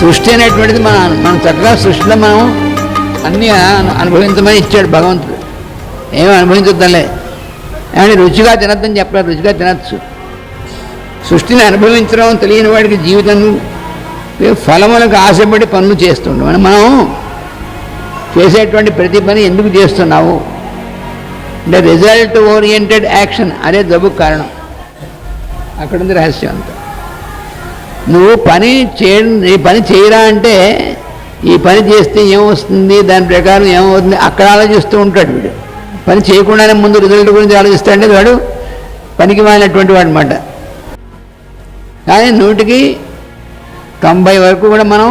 సృష్టి అనేటువంటిది మన మనం చక్కగా సృష్టిలో మనం అన్నీ అనుభవించమని ఇచ్చాడు భగవంతుడు. ఏమి అనుభవించొద్దలే. కానీ రుచిగా తినద్దని చెప్పలేదు. రుచిగా తినచ్చు. సృష్టిని అనుభవించడం తెలియని వాడికి జీవితం ఫలములకు ఆశపడి పనులు చేస్తుండవు. మనం చేసేటువంటి ప్రతి పని ఎందుకు చేస్తున్నావు? అంటే రిజల్ట్ ఓరియంటెడ్ యాక్షన్ అదే జబ్బుకు కారణం. అక్కడ ఉంది రహస్యం అంతా. నువ్వు పని చేయ ఈ పని చేయరా అంటే ఈ పని చేస్తే ఏమొస్తుంది? దాని ప్రకారం ఏమవుతుంది? అక్కడ ఆలోచిస్తూ ఉంటాడు వీడు. పని చేయకుండానే ముందు రిజల్ట్ గురించి ఆలోచిస్తాడంటే వాడు పనికి మాలినటువంటి వాడు అనమాట కానీ నూటికి తొంభై వరకు కూడా మనం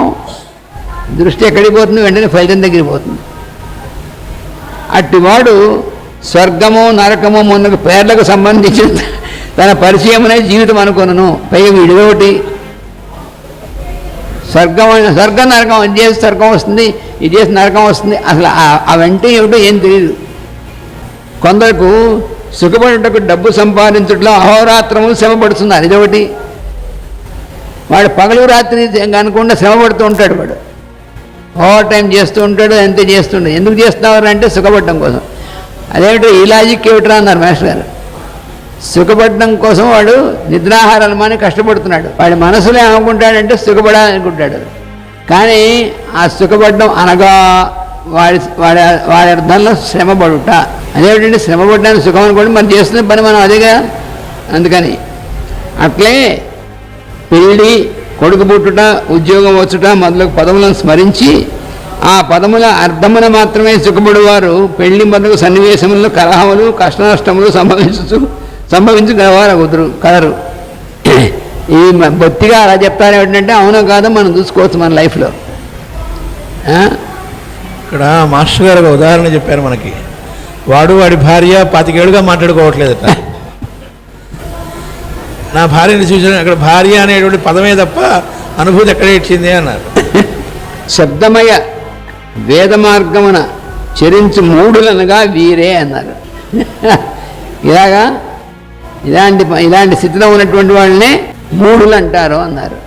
దృష్టి ఎక్కడికి పోతుంది? వెంటనే ఫలితం దగ్గరికి పోతుంది. అట్టివాడు స్వర్గము నరకము మొన్న పేర్లకు సంబంధించిన తన పరిచయమనే అనేది జీవితం అనుకున్నాను. పైగా వీడిదోటి స్వర్గం స్వర్గం నరకం అది చేసి స్వర్గం వస్తుంది ఇది చేసి నరకం వస్తుంది. అసలు అవంటే ఏమిటో ఏం తెలియదు కొందరకు సుఖపడటకు డబ్బు సంపాదించడంలో అహోరాత్రము శ్రమ పడుతున్నారు ఇదొకటి. వాడు పగలు రాత్రి అనుకుండా శ్రమ పడుతూ ఉంటాడు వాడు. ఓవర్ టైం చేస్తూ ఉంటాడు ఎంత చేస్తుంటాడు ఎందుకు చేస్తున్నారు అంటే సుఖపడటం కోసం. అదేమిటో? ఈ లాజిక్ ఏమిట్రా అన్నారు మాస్టర్ గారు. సుఖపడడం కోసం వాడు నిద్రాహారాలు మాని కష్టపడుతున్నాడు. వాడి మనసులో ఏమనుకుంటాడంటే సుఖపడాలనుకుంటాడు. కానీ ఆ సుఖపడడం అనగా వాడి వాడి వాడి అర్థంలో శ్రమపడుట. అదేమిటంటే శ్రమపడడానికి సుఖం అనుకోండి మనం చేస్తున్న పని మనం అదేగా అందుకని అట్లే పెళ్ళి కొడుకు పుట్టుట ఉద్యోగం వచ్చుట మొదలగు పదములను స్మరించి ఆ పదముల అర్థమున మాత్రమే సుఖపడువారు. పెళ్ళి మొదలగు సన్నివేశములు కలహములు కష్టనష్టములు సంభవించు సంభవించగలవారు కుదురు కలరు. ఈ బొత్తిగా అలా చెప్తారు ఏంటంటే అవునో కాదో మనం చూసుకోవచ్చు మన లైఫ్లో? ఇక్కడ మాస్టర్ గారు ఒక ఉదాహరణ చెప్పారు మనకి. వాడు వాడి భార్య పాతికేడుగా మాట్లాడుకోవట్లేదట. నా భార్యని చూసిన అక్కడ భార్య అనేటువంటి పదమే తప్ప అనుభూతి ఎక్కడ ఇచ్చింది అన్నారు. శబ్దమయ వేద మార్గమున చరించు మూడులనగా వీరే అన్నారు. ఇలాగా ఇలాంటి ఇలాంటి స్థితిలో ఉన్నటువంటి వాళ్ళనే మూడులు అంటారు అన్నారు.